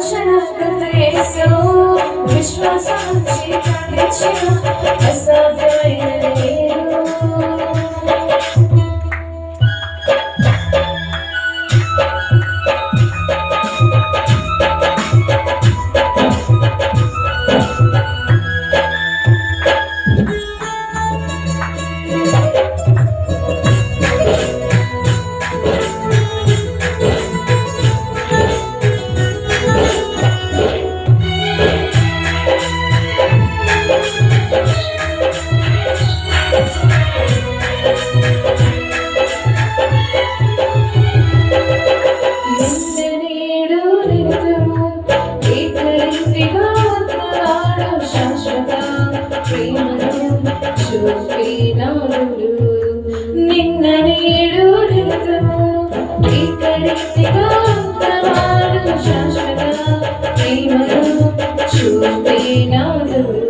दर्शनं कृते सो विश्वासं శ్రీరాముడు నిన్న నేడు నిలుతుము ఇక్కడిగా శాశ్వత ప్రేమను చూపినాడు.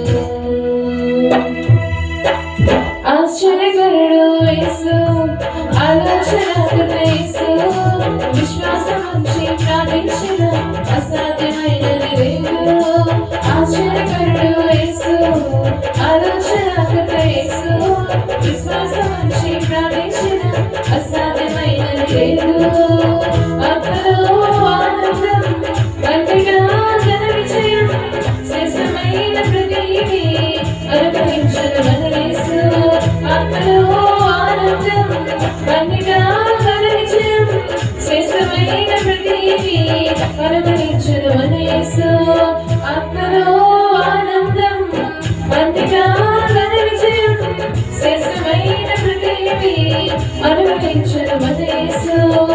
ఆశ్చర్యకరుడు యేసు ఆలోచనకు యేసు విశ్వాసం ఉంచి ప్రార్థించిన అసాధ్యమైనది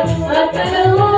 Let's go.